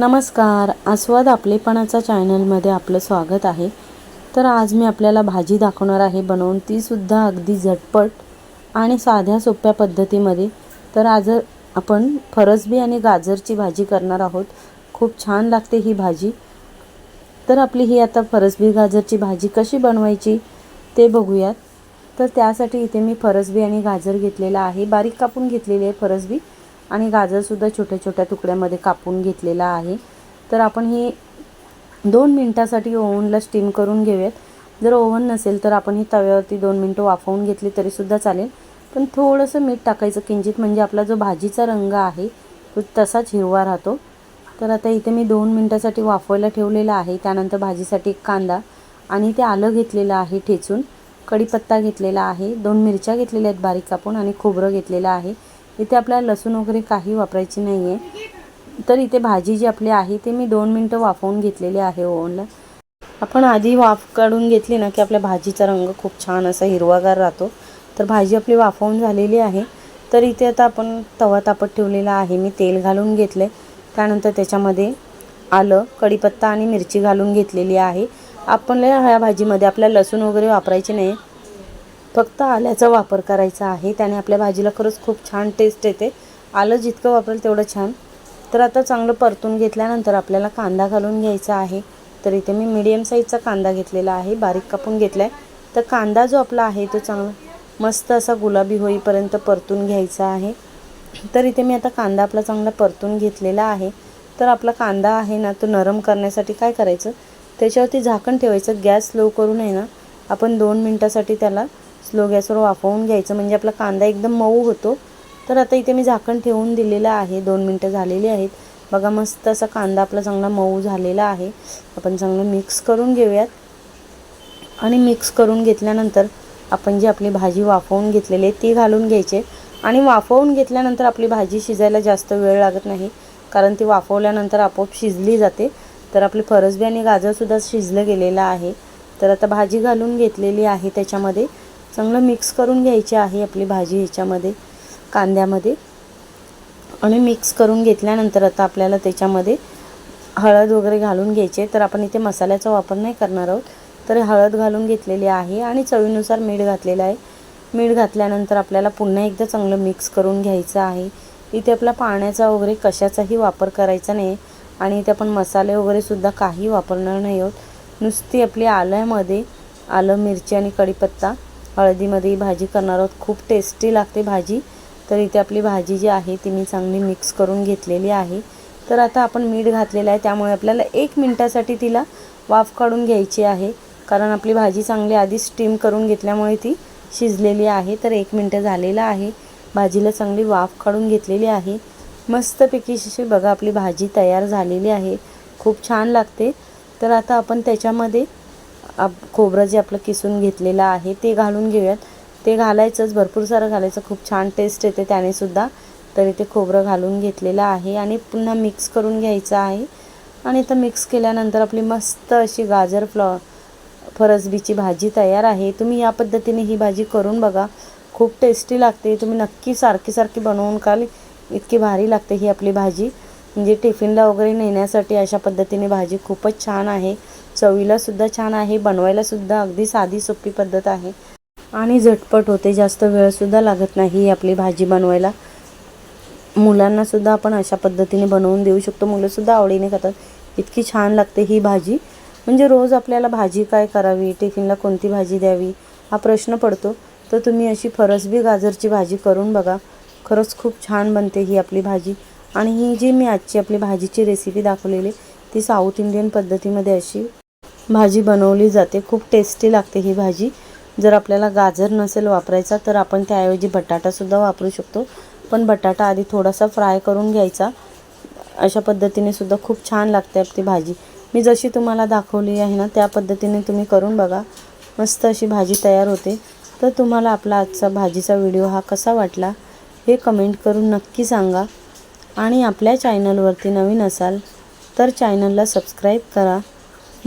नमस्कार आस्वाद आपलेपणाचा चॅनलमध्ये आपलं स्वागत आहे. तर आज मी आपल्याला भाजी दाखवणार आहे बनवून. तीसुद्धा अगदी झटपट आणि साध्या सोप्या पद्धतीमध्ये. तर आज आपण फरसबी आणि गाजरची भाजी करणार आहोत. खूप छान लागते ही भाजी. तर आपली ही आता फरसबी गाजरची भाजी कशी बनवायची ते बघूयात. तर त्यासाठी इथे मी फरसबी आणि गाजर घेतलेला आहे. बारीक कापून घेतलेली आहे फरसबी. आणि गाजरसुद्धा छोट्या छोट्या तुकड्यामध्ये कापून घेतलेला आहे. तर आपण हे दोन मिनटासाठी ओव्हनला स्टीम करून घेऊयात. जर ओव्हन नसेल तर आपण ही तव्यावरती दोन मिनटं वाफवून घेतली तरीसुद्धा चालेल. पण थोडंसं मीठ टाकायचं. किंचित म्हणजे आपला जो भाजीचा रंग आहे तो तसाच हिरवा राहतो. तर आता इथे मी दोन मिनटासाठी वाफवायला ठेवलेला आहे. त्यानंतर भाजीसाठी एक कांदा आणि ते आलं घेतलेलं आहे ठेचून. कढीपत्ता घेतलेला आहे. दोन मिरच्या घेतलेल्या आहेत बारीक कापून आणि खोबरं घेतलेलं आहे. इथे आपल्याला लसूण वगैरे काही वापरायची नाही आहे तर इथे भाजी जी आपली आहे ते मी दोन मिनटं वाफवून घेतलेली आहे ओव्हनला. आपण आधी वाफ काढून घेतली ना की आपल्या भाजीचा रंग खूप छान असा हिरवागार राहतो. तर भाजी आपली वाफवून झालेली आहे. तर इथे आता आपण तवा तापत ठेवलेला आहे. मी तेल घालून घेतले त्यानंतर त्याच्यामध्ये आलं कढीपत्ता आणि मिरची घालून घेतलेली आहे. आपण ह्या भाजीमध्ये आपल्याला लसूण वगैरे वापरायची नाही फक्त आल्याचा वापर करायचा आहे. त्याने आपल्या भाजीला खरंच खूप छान टेस्ट येते. आलं जितकं वापरेल तेवढं छान. तर आता चांगलं परतून घेतल्यानंतर आपल्याला कांदा घालून घ्यायचा आहे. तर इथे मी मीडियम साईजचा कांदा घेतलेला आहे. बारीक कापून घेतला आहे तर कांदा जो आपला आहे तो चांगला मस्त असा गुलाबी होईपर्यंत परतून घ्यायचा आहे. तर इथे मी आता कांदा आपला चांगला परतून घेतलेला आहे. तर आपला कांदा आहे ना तो नरम करण्यासाठी काय करायचं? त्याच्यावरती झाकण ठेवायचं. गॅस स्लो करून आहे ना आपण दोन मिनटासाठी त्याला स्लो गॅसवर वाफवून घ्यायचं. म्हणजे आपला कांदा एकदम मऊ होतो. तर आता इथे मी झाकण ठेवून दिलेलं आहे. दोन मिनटं झालेली आहेत. बघा मस्त असा कांदा आपला चांगला मऊ झालेला आहे. आपण चांगलं मिक्स करून घेऊयात. आणि मिक्स करून घेतल्यानंतर आपण जी आपली भाजी वाफवून घेतलेली आहे ती घालून घ्यायचे. आणि वाफवून घेतल्यानंतर आपली भाजी शिजायला जास्त वेळ लागत नाही. कारण ती वाफवल्यानंतर आपोआप शिजली जाते. तर आपली फरसबी आणि गाजरसुद्धा शिजलं गेलेलं आहे. तर आता भाजी घालून घेतलेली आहे त्याच्यामध्ये. चांगलं मिक्स करून घ्यायची आहे आपली भाजी ह्याच्यामध्ये कांद्यामध्ये. आणि मिक्स करून घेतल्यानंतर आता आपल्याला त्याच्यामध्ये हळद वगैरे घालून घ्यायचे तर आपण इथे मसाल्याचा वापर नाही करणार आहोत. तर हळद घालून घेतलेली आहे आणि चवीनुसार मीठ घातलेलं आहे. मीठ घातल्यानंतर आपल्याला पुन्हा एकदा चांगलं मिक्स करून घ्यायचं आहे. इथे आपला पाण्याचा वगैरे कशाचाही वापर करायचा नाही. आणि इथे आपण मसाले वगैरेसुद्धा काही वापरणार नाही आहोत. नुसती आपली आल्यामध्ये आलं मिरची आणि कढीपत्ता हळदीमध्ये ही भाजी करणार आहोत. खूप टेस्टी लागते भाजी. तर इथे आपली भाजी जी आहे ती मी चांगली मिक्स करून घेतलेली आहे. तर आता आपण मीठ घातलेलं आहे. त्यामुळे आपल्याला एक मिनटासाठी तिला वाफ काढून घ्यायची आहे. कारण आपली भाजी चांगली आधी स्टीम करून घेतल्यामुळे ती शिजलेली आहे. तर एक मिनटं झालेलं आहे. भाजीला चांगली वाफ काढून घेतलेली आहे. मस्तपैकी शिशी बघा आपली भाजी तयार झालेली आहे. खूप छान लागते. तर आता आपण त्याच्यामध्ये आप खोबरं जे आपलं किसून घेतलेलं आहे ते घालून घेऊयात. ते घालायचंच भरपूर सारं घालायचं. खूप छान टेस्ट येते त्यानेसुद्धा तरी ते खोबरं घालून घेतलेलं आहे आणि पुन्हा मिक्स करून घ्यायचं आहे. आणि तर मिक्स केल्यानंतर आपली मस्त अशी गाजर फ्लॉ फरसबीची भाजी तयार आहे. तुम्ही या पद्धतीने ही भाजी करून बघा. खूप टेस्टी लागते. तुम्ही नक्की सारखी सारखी बनवून काल इतकी भारी लागते ही आपली भाजी. म्हणजे टिफिनला वगैरे नेण्यासाठी अशा पद्धतीने भाजी खूपच छान आहे. चवीलासुद्धा छान आहे बनवायलासुद्धा अगदी साधी सोपी पद्धत आहे. आणि झटपट होते जास्त वेळसुद्धा लागत नाही ही आपली भाजी बनवायला. मुलांनासुद्धा आपण अशा पद्धतीने बनवून देऊ शकतो. मुलंसुद्धा आवडीने खातात. इतकी छान लागते ही भाजी. म्हणजे रोज आपल्याला भाजी काय करावी टिफिनला कोणती भाजी द्यावी हा प्रश्न पडतो. तर तुम्ही अशी फरसबी गाजरची भाजी करून बघा. खरंच खूप छान बनते ही आपली भाजी. आणि ही जी मी आजची आपली भाजीची रेसिपी दाखवलेली ती साऊथ इंडियन पद्धतीमध्ये अशी भाजी बनवली जाते. खूप टेस्टी लागते ही भाजी. जर आपल्याला गाजर नसेल वापरायचा तर आपण त्याऐवजी बटाटासुद्धा वापरू शकतो. पण बटाटा आधी थोडासा फ्राय करून घ्यायचा. अशा पद्धतीने सुद्धा खूप छान लागते ती भाजी. मी जशी तुम्हाला दाखवली आहे ना त्या पद्धतीने तुम्ही करून बघा. मस्त अशी भाजी तयार होते. तर तुम्हाला आपला आजचा भाजीचा व्हिडिओ हा कसा वाटला हे कमेंट करून नक्की सांगा. आणि आपल्या चॅनलवरती नवीन असाल तर चॅनलला सबस्क्राईब करा.